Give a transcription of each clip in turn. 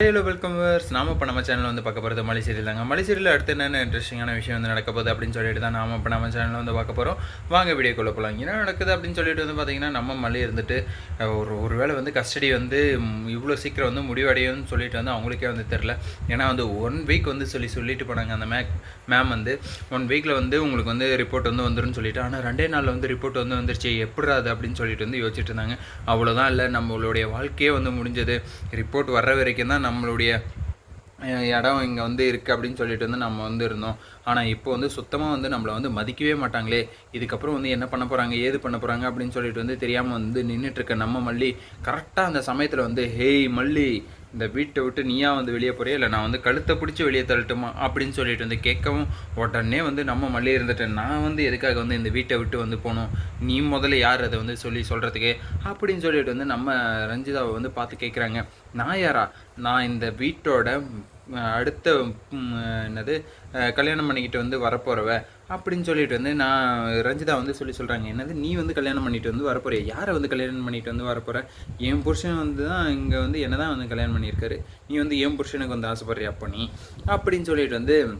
Hello welcome verse நாம இப்போ நம்ம சேனலில் வந்து பார்க்க போகிறது மலை சீரியல் தாங்க. மலை சீரியல் அடுத்து என்னென்ன இன்ட்ரெஸ்டிங்கான விஷயம் வந்து நடக்க போகுது அப்படின்னு சொல்லிட்டு தான் நாம இப்போ நம்ம சேனலில் வந்து பார்க்க போகிறோம் வாங்க வீடியோக்குள்ளே போகலாம் என்ன நடக்குது அப்படின்னு சொல்லிட்டு வந்து பார்த்தீங்கன்னா நம்ம மலை இருந்துட்டு ஒரு ஒரு வேளை வந்து கஸ்டடி வந்து இவ்வளோ சீக்கிரம் வந்து முடிவடையும்னு சொல்லிட்டு வந்து அவங்களுக்கே வந்து தெரில ஏன்னா வந்து ஒன் வீக் வந்து சொல்லி சொல்லிட்டு போனாங்க அந்த மேக் மேம் வந்து. ஒன் வீக்கில் வந்து உங்களுக்கு வந்து ரிப்போர்ட் வந்து வந்துடும் சொல்லிட்டு ஆனால் ரெண்டே நாளில் வந்து ரிப்போர்ட் வந்து வந்துருச்சு. எப்படி அது அப்படின்னு சொல்லிட்டு வந்து யோசிச்சுட்டு இருந்தாங்க. அவ்வளோதான் இல்லை. நம்மளுடைய வாழ்க்கையே வந்து முடிஞ்சது. ரிப்போர்ட் வர்ற வரைக்கும் தான் நம்மளுடைய இடம் இங்கே வந்து இருக்குது அப்படின்னு சொல்லிட்டு வந்து நம்ம வந்து இருந்தோம். ஆனால் இப்போ வந்து சுத்தமாக வந்து நம்மளை வந்து மதிக்கவே மாட்டாங்களே. இதுக்கப்புறம் வந்து என்ன பண்ண போகிறாங்க ஏது பண்ண போகிறாங்க அப்படின்னு சொல்லிட்டு வந்து தெரியாமல் வந்து நின்றுட்டுருக்க நம்ம மல்லி. கரெக்டாக அந்த சமயத்தில் வந்து ஹேய் மல்லி இந்த வீட்டை விட்டு நீயா வந்து வெளியே போறியா? இல்லை நான் வந்து கழுத்தை பிடிச்சி வெளியே தள்ளட்டுமா? அப்படின்னு சொல்லிட்டு வந்து கேட்கவும் உடனே வந்து நம்ம மல்லி இருந்துட்டேன் நான் வந்து எதுக்காக வந்து இந்த வீட்டை விட்டு வந்து போகணும்? நீ முதல்ல யார் அதை வந்து சொல்லி சொல்கிறதுக்கு அப்படின்னு சொல்லிட்டு வந்து நம்ம ரஞ்சிதாவை வந்து பார்த்து கேட்குறாங்க. நான் யாரா? நான் இந்த வீட்டோட அடுத்த என்னது கல்யாணம் பண்ணிக்கிட்டு வந்து வரப்போகிறவ அப்படின்னு சொல்லிட்டு வந்து நான் ரஞ்சிதா வந்து சொல்லி சொல்கிறாங்க என்னது நீ வந்து கல்யாணம் பண்ணிட்டு வந்து வரப்போறிய? யாரை வந்து கல்யாணம் பண்ணிட்டு வந்து வரப்போற? என் புருஷன் வந்து தான் இங்கே வந்து என்ன தான் வந்து கல்யாணம் பண்ணியிருக்காரு. நீ வந்து என் புருஷனுக்கு வந்து ஆசைப்படுறியா அப்போ நீ? அப்படின்னு சொல்லிட்டு வந்து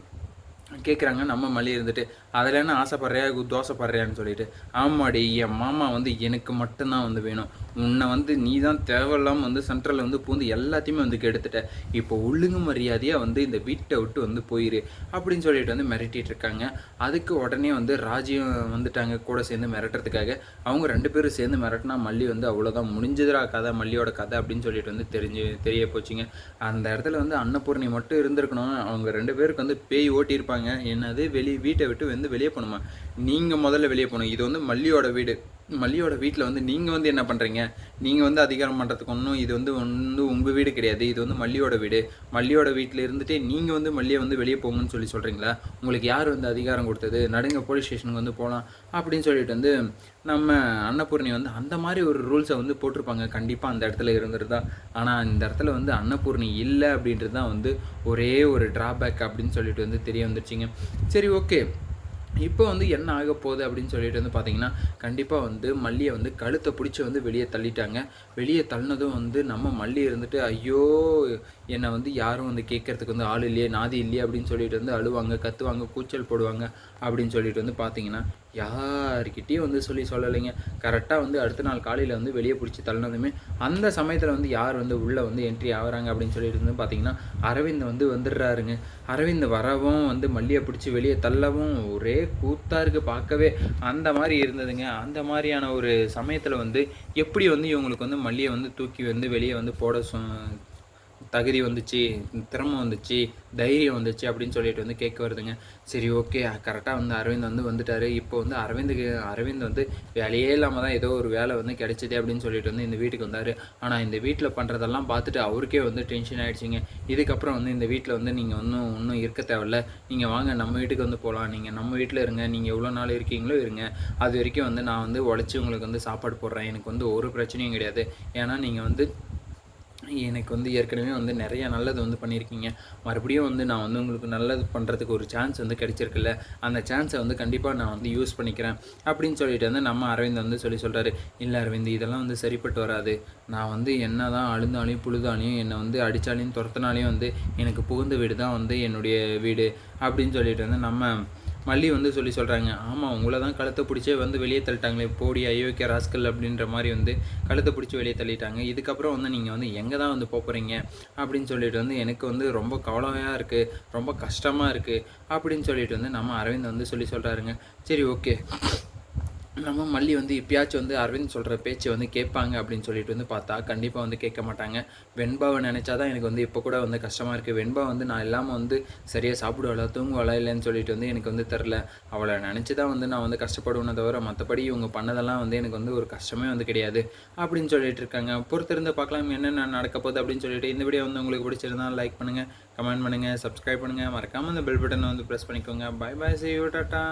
கேட்குறாங்க நம்ம மல்லி இருந்துட்டு அதில் என்ன ஆசைப்படுறியா? கு- தோசைப்படுறியான்னு சொல்லிட்டு. ஆமாடி என் மாமா வந்து எனக்கு மட்டும்தான் வந்து வேணும். உன்னை வந்து நீ தான் தேவையில்லாமல் வந்து சென்ட்ரலில் வந்து பூந்து எல்லாத்தையுமே வந்து கெடுத்துட்ட. இப்போ ஒழுங்கு மரியாதையாக வந்து இந்த வீட்டை விட்டு வந்து போயிரு அப்படின்னு சொல்லிட்டு வந்து மிரட்டிட்டு இருக்காங்க. அதுக்கு உடனே வந்து ராஜ்யம் வந்துட்டாங்க கூட சேர்ந்து மிரட்டுறதுக்காக. அவங்க ரெண்டு பேரும் சேர்ந்து மிரட்டினா மல்லி வந்து அவ்வளோதான் முடிஞ்சதுரா கதை மல்லியோட கதை அப்படின்னு சொல்லிட்டு வந்து தெரிஞ்சு தெரிய போச்சுங்க. அந்த இடத்துல வந்து அன்னபூர்ணி மட்டும் இருந்திருக்கணும். அவங்க ரெண்டு பேருக்கு வந்து பேய் ஓட்டியிருப்பாங்க. என்னது? வெளி வீட்டை விட்டு வந்து வெளியே போகணுமா? நீங்கள் முதல்ல வெளியே போகணும். இது வந்து மல்லியோட வீடு. மல்லியோட வீட்டில் வந்து நீங்கள் வந்து என்ன பண்ணுறீங்க நீங்கள் வந்து அதிகாரம் பண்ணுறதுக்கு ஒன்றும் இது வந்து ஒன்று உங்கள் வீடு கிடையாது. இது வந்து மல்லியோட வீடு. மல்லியோட வீட்டில் இருந்துட்டு நீங்கள் வந்து மல்லியை வந்து வெளியே போங்கன்னு சொல்லி சொல்கிறீங்களா உங்களுக்கு யார் வந்து அதிகாரம் கொடுத்தது? நடுங்க போலீஸ் ஸ்டேஷனுக்கு வந்து போகலாம் அப்படின்னு சொல்லிட்டு வந்து நம்ம அன்னபூர்ணி வந்து அந்த மாதிரி ஒரு ரூல்ஸை வந்து போட்டிருப்பாங்க. கண்டிப்பாக அந்த இடத்துல இருந்துருந்தா ஆனால் இந்த இடத்துல வந்து அன்னபூர்ணி இல்லை அப்படின்றது தான் வந்து ஒரே ஒரு ட்ராபேக் அப்படின்னு சொல்லிட்டு வந்து தெரிய வந்துருச்சுங்க. சரி ஓகே இப்போ வந்து என்ன ஆக போகுது அப்படின்னு சொல்லிட்டு வந்து பார்த்தீங்கன்னா கண்டிப்பாக வந்து மல்லியை வந்து கழுத்தை பிடிச்சி வந்து வெளியே தள்ளிட்டாங்க. வெளியே தள்ளினதும் வந்து நம்ம மல்லி இருந்துட்டு ஐயோ என்னை வந்து யாரும் வந்து கேட்கறதுக்கு வந்து ஆள் இல்லையே நாதி இல்லையே அப்படின்னு சொல்லிட்டு வந்து அழுவாங்க கத்துவாங்க கூச்சல் போடுவாங்க அப்படின்னு சொல்லிட்டு வந்து பார்த்தீங்கன்னா யார்கிட்டயும் வந்து சொல்லி சொல்லலைங்க. கரெக்டாக வந்து அடுத்த நாள் காலையில் வந்து வெளியே பிடிச்சி தள்ளினதுமே அந்த சமயத்தில் வந்து யார் வந்து உள்ளே வந்து என்ட்ரி ஆகுறாங்க அப்படின்னு சொல்லிட்டு வந்து பார்த்தீங்கன்னா அரவிந்த் வந்து வந்துடுறாருங்க. அரவிந்த் வரவும் வந்து மல்லியை பிடிச்சி வெளியே தள்ளவும் ஒரே கூத்தாக இருக்குது பார்க்கவே. அந்த மாதிரி இருந்ததுங்க. அந்த மாதிரியான ஒரு சமயத்தில் வந்து எப்படி வந்து இவங்களுக்கு வந்து மல்லியை வந்து தூக்கி வந்து வெளியே வந்து போட சொ தகுதி வந்துச்சு திறமை வந்துச்சு தைரியம் வந்துச்சு அப்படின்னு சொல்லிட்டு வந்து கேட்க வருதுங்க. சரி ஓகே கரெக்டாக வந்து அரவிந்த் வந்து வந்துட்டாரு. இப்போ வந்து அரவிந்துக்கு அரவிந்த் வந்து வேலையே இல்லாமல் தான் ஏதோ ஒரு வேலை வந்து கிடைச்சிது அப்படின்னு சொல்லிட்டு வந்து இந்த வீட்டுக்கு வந்தார். ஆனால் இந்த வீட்டில் பண்ணுறதெல்லாம் பார்த்துட்டு அவருக்கே வந்து டென்ஷன் ஆகிடுச்சிங்க இதுக்கப்புறம் வந்து இந்த வீட்டில் வந்து நீங்கள் ஒன்றும் ஒன்றும் இருக்க தேவையில்ல. நீங்கள் வாங்க நம்ம வீட்டுக்கு வந்து போகலாம் நீங்கள் நம்ம வீட்டில் இருங்க. நீங்கள் எவ்வளோ நாள் இருக்கீங்களோ இருங்க. அது வரைக்கும் வந்து நான் வந்து உழைச்சி உங்களுக்கு வந்து சாப்பாடு போடுறேன். எனக்கு வந்து ஒரு பிரச்சனையும் கிடையாது. ஏன்னா நீங்கள் வந்து எனக்கு வந்து ஏற்கனவே வந்து நிறைய நல்லது வந்து பண்ணியிருக்கீங்க. மறுபடியும் வந்து நான் வந்து உங்களுக்கு நல்லது பண்ணுறதுக்கு ஒரு சான்ஸ் வந்து கிடைச்சிருக்குல்ல. அந்த சான்ஸை வந்து கண்டிப்பாக நான் வந்து யூஸ் பண்ணிக்கிறேன். அப்படின்னு சொல்லிட்டு வந்து நம்ம அரவிந்த் வந்து சொல்லி சொல்கிறாரு இல்லை அரவிந்த் இதெல்லாம் வந்து சரிப்பட்டு வராது. நான் வந்து என்ன தான் அழுந்தாலையும் புழுதாலையும் என்னை வந்து அடித்தாலையும் துரத்தினாலையும் வந்து எனக்கு புகுந்த வீடு தான் வந்து என்னுடைய வீடு. அப்படின்னு சொல்லிட்டு வந்து நம்ம மல்லி வந்து சொல்லி சொல்கிறாங்க ஆமாம் உங்களை தான் கழுத்தை பிடிச்சே வந்து வெளியே தள்ளிட்டாங்களே போடி அயோக்கிய ராஸ்கல் அப்படின்ற மாதிரி வந்து கழுத்தை பிடிச்சி வெளியே தள்ளிட்டாங்க. இதுக்கப்புறம் வந்து நீங்கள் வந்து எங்கே தான் வந்து போகிறீங்க அப்படின்னு சொல்லிட்டு வந்து எனக்கு வந்து ரொம்ப கவலையாக இருக்குது ரொம்ப கஷ்டமாக இருக்குது அப்படின்னு சொல்லிட்டு வந்து நம்ம அரவிந்த் வந்து சொல்லி சொல்கிறாருங்க சரி ஓகே. நம்ம மல்லி வந்து இப்பயாச்சும் வந்து அரவிந்த் சொல்கிற பேச்சு வந்து கேட்பாங்க அப்படின்னு சொல்லிட்டு வந்து பார்த்தா கண்டிப்பாக வந்து கேட்க மாட்டாங்க. வெண்பாவை நினச்சா தான் எனக்கு வந்து இப்போ கூட வந்து கஷ்டமாக இருக்குது வெண்பா வந்து நான் இல்லாமல் வந்து சரியாக சாப்பிடுவாளா தூங்குவாளா இல்லைன்னு சொல்லிட்டு வந்து எனக்கு வந்து தெரில அவளை நினச்சி தான் வந்து நான் வந்து கஷ்டப்படுவேனே தவிர மற்றபடி இவங்க பண்ணதெல்லாம் வந்து எனக்கு வந்து ஒரு கஷ்டமே வந்து கிடையாது அப்படின்னு சொல்லிட்டு இருக்காங்க. பொறுத்திருந்து பார்க்கலாம் என்னென்ன நடக்க போகுது அப்படின்னு சொல்லிட்டு இந்த வீடியோ வந்து உங்களுக்கு பிடிச்சிருந்தா லைக் பண்ணுங்கள் கமெண்ட் பண்ணுங்கள் சப்ஸ்கிரைப் பண்ணுங்கள் மறக்காமல் அந்த பெல் பட்டனை வந்து ப்ரெஸ் பண்ணிக்கோங்க. Bye bye see you tata